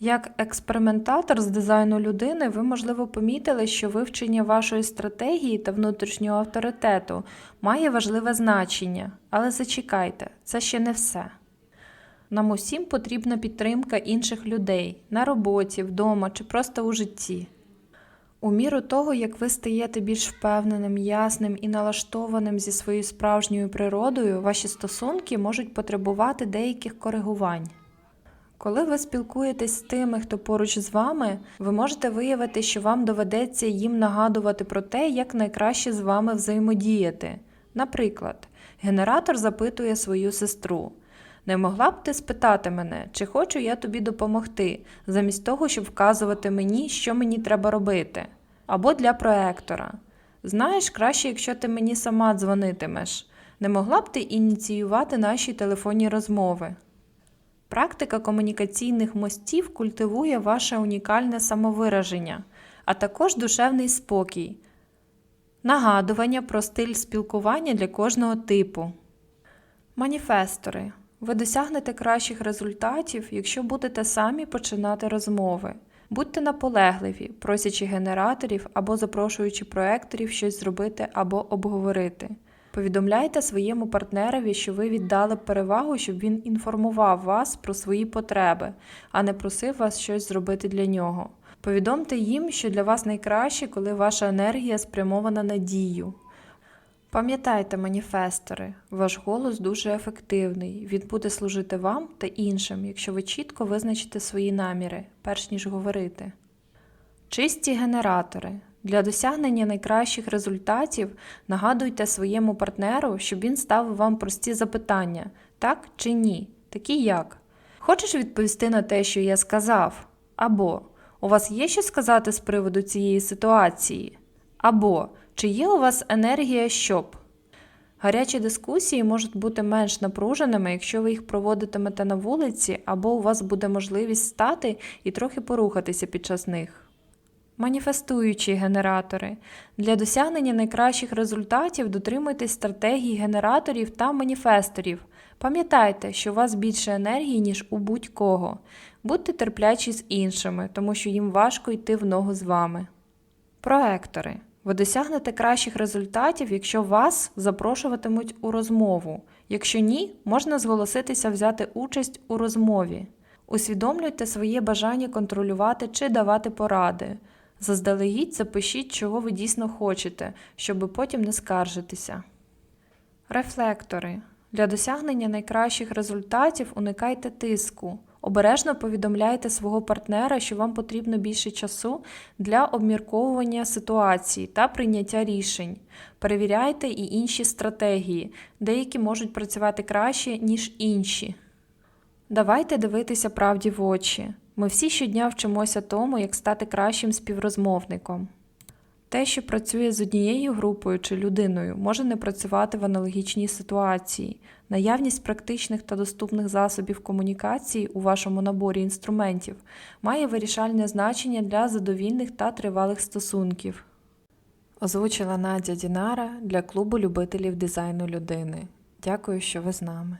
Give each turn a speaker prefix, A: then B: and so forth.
A: Як експериментатор з дизайну людини, ви, можливо, помітили, що вивчення вашої стратегії та внутрішнього авторитету має важливе значення. Але зачекайте, це ще не все. Нам усім потрібна підтримка інших людей на роботі, вдома чи просто у житті. У міру того, як ви стаєте більш впевненим, ясним і налаштованим зі своєю справжньою природою, ваші стосунки можуть потребувати деяких коригувань. Коли ви спілкуєтесь з тими, хто поруч з вами, ви можете виявити, що вам доведеться їм нагадувати про те, як найкраще з вами взаємодіяти. Наприклад, генератор запитує свою сестру: Не могла б ти спитати мене, чи хочу я тобі допомогти, замість того, щоб вказувати мені, що мені треба робити. Або для проектора. Знаєш, краще, якщо ти мені сама дзвонитимеш. Не могла б ти ініціювати наші телефонні розмови. Практика комунікаційних мостів культивує ваше унікальне самовираження, а також душевний спокій, нагадування про стиль спілкування для кожного типу. Маніфестори. Ви досягнете кращих результатів, якщо будете самі починати розмови. Будьте наполегливі, просячи генераторів або запрошуючи проекторів щось зробити або обговорити. Повідомляйте своєму партнерові, що ви віддали перевагу, щоб він інформував вас про свої потреби, а не просив вас щось зробити для нього. Повідомте їм, що для вас найкраще, коли ваша енергія спрямована на дію. Пам'ятайте, маніфестори, ваш голос дуже ефективний. Він буде служити вам та іншим, якщо ви чітко визначите свої наміри, перш ніж говорити. Чисті генератори. Для досягнення найкращих результатів нагадуйте своєму партнеру, щоб він ставив вам прості запитання, так чи ні, такі як. Хочеш відповісти на те, що я сказав? Або у вас є що сказати з приводу цієї ситуації? Або чи є у вас енергія щоб? Гарячі дискусії можуть бути менш напруженими, якщо ви їх проводитимете на вулиці, або у вас буде можливість стати і трохи порухатися під час них. Маніфестуючі генератори. Для досягнення найкращих результатів дотримуйтесь стратегій генераторів та маніфесторів. Пам'ятайте, що у вас більше енергії, ніж у будь-кого. Будьте терплячі з іншими, тому що їм важко йти в ногу з вами. Проектори. Ви досягнете кращих результатів, якщо вас запрошуватимуть у розмову. Якщо ні, можна зголоситися взяти участь у розмові. Усвідомлюйте своє бажання контролювати чи давати поради. Заздалегідь запишіть, чого ви дійсно хочете, щоб потім не скаржитися. Рефлектори. Для досягнення найкращих результатів уникайте тиску. Обережно повідомляйте свого партнера, що вам потрібно більше часу для обмірковування ситуації та прийняття рішень. Перевіряйте і інші стратегії, деякі можуть працювати краще, ніж інші. Давайте дивитися правді в очі. Ми всі щодня вчимося тому, як стати кращим співрозмовником. Те, що працює з однією групою чи людиною, може не працювати в аналогічній ситуації. Наявність практичних та доступних засобів комунікації у вашому наборі інструментів має вирішальне значення для задовільних та тривалих стосунків. Озвучила Надя Дінара для клубу любителів дизайну людини. Дякую, що ви з нами.